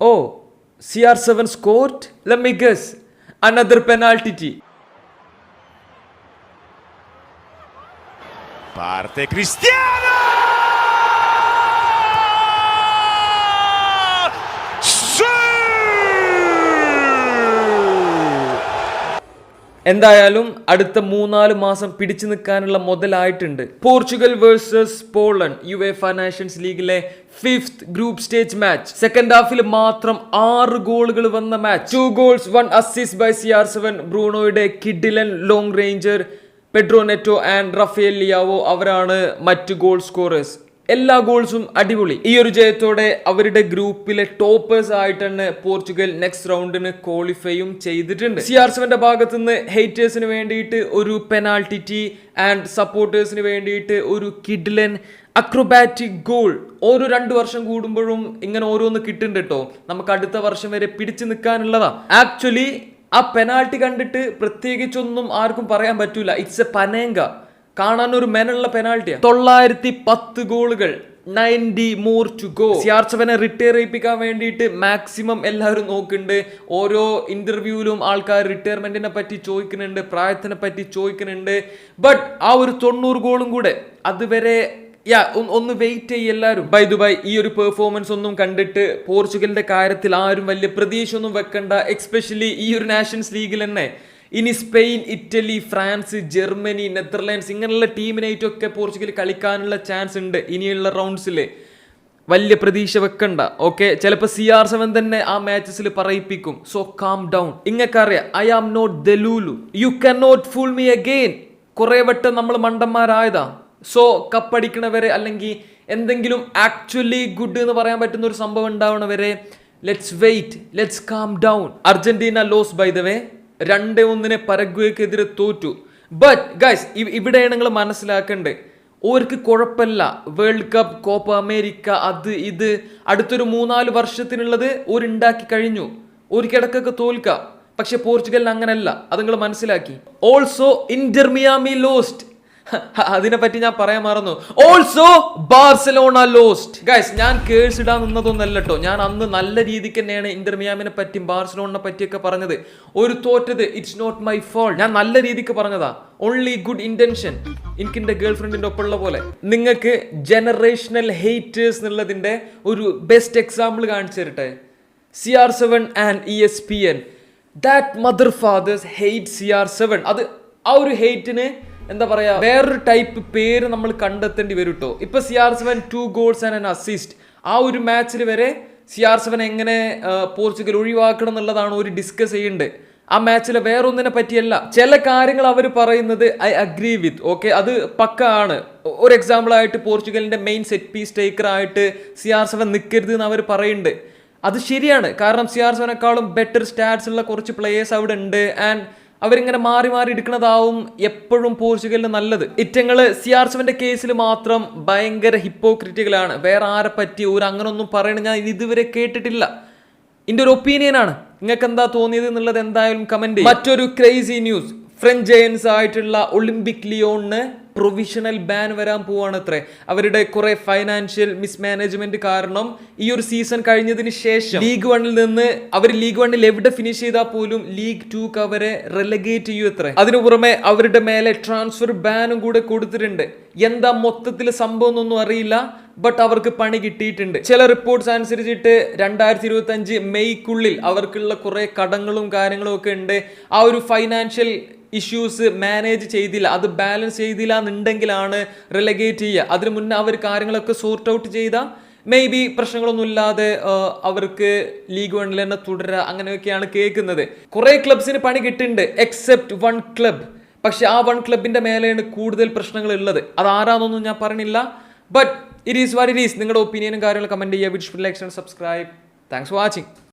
Oh, CR7 scored? Let me guess. Another penalty. Parte Cristiano! എന്തായാലും അടുത്ത മൂന്നാൽ മാസം പിടിച്ചു നിൽക്കാനുള്ള മുതലായിട്ടുണ്ട്. Portugal versus Poland UEFA nations ലീഗിലെ fifth group stage match. Second ഹാഫിൽ മാത്രം ആറ് ഗോളുകൾ വന്ന match. Two goals one assist by C R seven. ബ്രൂണോയുടെ കിഡിലൻ long ranger Pedro Neto and Rafael Leao അവരാണ് മറ്റ് ഗോൾ സ്കോറേഴ്സ്. എല്ലാ ഗോൾസും അടിപൊളി. ഈ ഒരു ജയത്തോടെ അവരുടെ ഗ്രൂപ്പിലെ ടോപ്പേഴ്സ് ആയിട്ടാണ് പോർച്ചുഗൽ നെക്സ്റ്റ് റൗണ്ടിന് ക്വാളിഫൈയും ചെയ്തിട്ടുണ്ട്. സി ആർ സെവന്റെ ഭാഗത്തു നിന്ന് ഹേറ്റേഴ്സിന് വേണ്ടിയിട്ട് ഒരു പെനാൾട്ടി ആൻഡ് സപ്പോർട്ടേഴ്സിന് വേണ്ടിയിട്ട് ഒരു കിഡ്ലൻ അക്രോബാറ്റിക് ഗോൾ ഓരോ രണ്ട് വർഷം കൂടുമ്പോഴും ഇങ്ങനെ ഓരോന്ന് കിട്ടുന്നുണ്ട് കേട്ടോ നമുക്ക് അടുത്ത വർഷം വരെ പിടിച്ചു നിൽക്കാനുള്ളതാ. ആക്ച്വലി ആ പെനാൾട്ടി കണ്ടിട്ട് പ്രത്യേകിച്ചൊന്നും ആർക്കും പറയാൻ പറ്റൂല. ഇറ്റ്സ് എ പനേങ്ക കാണാൻ ഒരു മെനുള്ള പെനാൾട്ടിയാണ് തൊള്ളായിരത്തി പത്ത് ഗോളുകൾ നയന്റി മോർ ടു ഗോ സിയാർച്ചവനെ റിട്ടയർ ചെയ്യിപ്പിക്കാൻ വേണ്ടിയിട്ട് മാക്സിമം എല്ലാവരും നോക്കുന്നുണ്ട്. ഓരോ ഇന്റർവ്യൂവിലും ആൾക്കാർ റിട്ടയർമെന്റിനെ പറ്റി ചോദിക്കുന്നുണ്ട് പ്രായത്തിനെ പറ്റി ചോദിക്കുന്നുണ്ട്. ബട്ട് ആ ഒരു തൊണ്ണൂറ് ഗോളും കൂടെ അതുവരെ യാ ഒന്ന് വെയിറ്റ് ചെയ്യ എല്ലാവരും. ബൈ ദുബായ് ഈ ഒരു പെർഫോമൻസ് ഒന്നും കണ്ടിട്ട് പോർച്ചുഗലിന്റെ കാര്യത്തിൽ ആരും വലിയ പ്രതീക്ഷ ഒന്നും വെക്കണ്ട എക്സ്പെഷ്യലി ഈ ഒരു നാഷൻസ് ലീഗിൽ തന്നെ. ഇനി Spain Italy France Germany Netherlands ഇങ്ങനെയുള്ള ടീമിനായിട്ടൊക്കെ പോർച്ചുഗൽ കളിക്കാനുള്ള ചാൻസ് ഉണ്ട്. ഇനിയുള്ള റൗണ്ട്സിൽ വലിയ പ്രതീക്ഷ വെക്കണ്ട. ഓക്കെ ചിലപ്പോൾ സി ആർ സെവൻ തന്നെ ആ മാച്ചസിൽ പറയിപ്പിക്കും. So calm down ഇങ്ങക്കറിയാം I am not Lulu you can not fool me again കുറെ വട്ടം നമ്മൾ മണ്ടന്മാരായതാ. സോ കപ്പടിക്കണവരെ അല്ലെങ്കിൽ എന്തെങ്കിലും ആക്ച്വലി ഗുഡ് എന്ന് പറയാൻ പറ്റുന്ന ഒരു സംഭവം ഉണ്ടാവണവരെ let's wait let's calm down Argentina lose by the way രണ്ട് ഒന്നിന് പരഗ്വേക്കെതിരെ തോറ്റു. ബട്ട് ഗൈസ് ഇവിടെയാണ് നിങ്ങൾ മനസ്സിലാക്കേണ്ടത്. ഓർക്ക് കുഴപ്പമില്ല. വേൾഡ് കപ്പ് കോപ്പ അമേരിക്ക അത് ഇത്. അടുത്തൊരു മൂന്നാൽ വർഷത്തിനുള്ളത് ഓരുണ്ടാക്കി കഴിഞ്ഞു. ഒരിക്കിടക്കൊക്കെ തോൽക്കാം. പക്ഷെ പോർച്ചുഗലിന് അങ്ങനല്ല. അത് നിങ്ങൾ മനസ്സിലാക്കി. ഓൾസോ ഇന്റർമിയാമി ലോസ്റ്റ് അതിനെ പറ്റി ഞാൻ പറയാൻ മറന്നു. ഓൾസോ ബാർസലോണ ലോസ്റ്റ് ഗൈസ് ഞാൻ കേഴ്സ് ഇടാൻ നിന്നതൊന്നല്ല കേട്ടോ ഞാൻ അന്ന് നല്ല രീതിക്ക് തന്നെയാണ് ഇന്റർ മിയാമിനെ പറ്റിയും ബാർസലോണിനെ പറ്റിയൊക്കെ പറഞ്ഞത്. ഒരു തോറ്റത് ഇറ്റ്സ് നോട്ട് മൈ ഫോൾ ഞാൻ നല്ല രീതിക്ക് പറഞ്ഞതാ. ഓൺലി ഗുഡ് ഇന്റൻഷൻ എനിക്ക് എന്റെ ഗേൾ ഫ്രണ്ടിന്റെ ഒപ്പമുള്ള പോലെ. നിങ്ങൾക്ക് ജനറേഷണൽ ഹെയ്റ്റേഴ്സ് എന്നുള്ളതിന്റെ ഒരു ബെസ്റ്റ് എക്സാമ്പിൾ കാണിച്ചു തരട്ടെ. C R seven and E S P N that mother father's hate C R seven അത് ആ ഒരു ഹെയ്റ്റിന് എന്താ പറയാ വേറൊരു ടൈപ്പ് പേര് നമ്മൾ കണ്ടെത്തേണ്ടി വരും കേട്ടോ ഇപ്പൊ C R seven two goals and an assist ആ ഒരു മാച്ചിൽ വരെ സി ആർ സെവൻ എങ്ങനെ പോർച്ചുഗൽ ഒഴിവാക്കണം എന്നുള്ളതാണ് ഒരു ഡിസ്കസ് ചെയ്യേണ്ടത് ആ മാച്ചിലെ വേറൊന്നിനെ പറ്റിയല്ല. ചില കാര്യങ്ങൾ അവർ പറയുന്നത് ഐ അഗ്രി വിത്ത് ഓക്കെ അത് പക്ക ആണ്. ഒരു എക്സാമ്പിൾ ആയിട്ട് പോർച്ചുഗലിന്റെ മെയിൻ സെറ്റ് പീസ് ടേക്കർ ആയിട്ട് സി ആർ സെവൻ നിൽക്കരുത് എന്ന് അവർ പറയുന്നുണ്ട് അത് ശരിയാണ്. കാരണം സി ആർ സെവനേക്കാളും ബെറ്റർ സ്റ്റാറ്റ്സ് ഉള്ള കുറച്ച് പ്ലേയേഴ്സ് അവിടെ ഉണ്ട്. ആൻഡ് അവരിങ്ങനെ മാറി മാറി എടുക്കുന്നതാവും എപ്പോഴും പോർച്ചുഗലിന് നല്ലത്. ഇറ്റങ്ങൾ സി ആർ സെവന്റെ കേസിൽ മാത്രം ഭയങ്കര ഹിപ്പോക്രിറ്റികളാണ്. വേറെ ആരെ പറ്റി ഒരു അങ്ങനൊന്നും പറയണ ഞാൻ ഇതുവരെ കേട്ടിട്ടില്ല. എന്റെ ഒരു ഒപ്പീനിയൻ ആണ്. നിങ്ങൾക്ക് എന്താ തോന്നിയത് എന്നുള്ളത് എന്തായാലും കമന്റ് മറ്റൊരു ക്രേസി ന്യൂസ് ഫ്രഞ്ച് ജയൻസ് ആയിട്ടുള്ള ഒളിമ്പിക് ലിയോണിന് പ്രൊവിഷണൽ ബാൻ വരാൻ പോവാണത്രേ. അവരുടെ കുറെ ഫൈനാൻഷ്യൽ മിസ്മാനേജ്മെന്റ് കാരണം ഈ ഒരു സീസൺ കഴിഞ്ഞതിന് ശേഷം ലീഗ് വണ്ണിൽ നിന്ന് അവർ ലീഗ് വണ്ണിൽ എവിടെ ഫിനിഷ് ചെയ്താൽ പോലും ലീഗ് ടൂക്ക് അവരെ റെലഗേറ്റ് ചെയ്യൂ അത്രേ അതിനു പുറമെ അവരുടെ മേലെ ട്രാൻസ്ഫർ ബാനും കൂടെ കൊടുത്തിട്ടുണ്ട്. എന്താ മൊത്തത്തിൽ സംഭവം എന്നൊന്നും അറിയില്ല ബട്ട് അവർക്ക് പണി കിട്ടിയിട്ടുണ്ട്. ചില റിപ്പോർട്ട്സ് അനുസരിച്ചിട്ട് രണ്ടായിരത്തി ഇരുപത്തി അഞ്ച് മെയ്ക്കുള്ളിൽ അവർക്കുള്ള കുറെ കടങ്ങളും കാര്യങ്ങളും ഒക്കെ ഉണ്ട്. ആ ഒരു ഫൈനാൻഷ്യൽ ഇഷ്യൂസ് മാനേജ് ചെയ്തില്ല. അത് ബാലൻസ് ചെയ്തില്ല എന്നുണ്ടെങ്കിലാണ് റിലഗേറ്റ് ചെയ്യുക. അതിന് മുന്നേ അവർ കാര്യങ്ങളൊക്കെ സോർട്ട് ഔട്ട് ചെയ്താൽ മേ ബി പ്രശ്നങ്ങളൊന്നും ഇല്ലാതെ അവർക്ക് ലീഗ് വണ്ണിൽ തന്നെ തുടരുക അങ്ങനെയൊക്കെയാണ് കേൾക്കുന്നത്. കുറേ ക്ലബ്സിന് പണി കിട്ടുന്നുണ്ട് എക്സെപ്റ്റ് വൺ ക്ലബ് പക്ഷെ ആ വൺ ക്ലബിന്റെ മേലെയാണ് കൂടുതൽ പ്രശ്നങ്ങൾ ഉള്ളത് അത് ആരാന്നൊന്നും ഞാൻ പറഞ്ഞില്ല. But it is what it is നിങ്ങളുടെ ഒപ്പീനിയനും കാര്യങ്ങളും കമന്റ് ചെയ്യുക. Wish like subscribe thanks for watching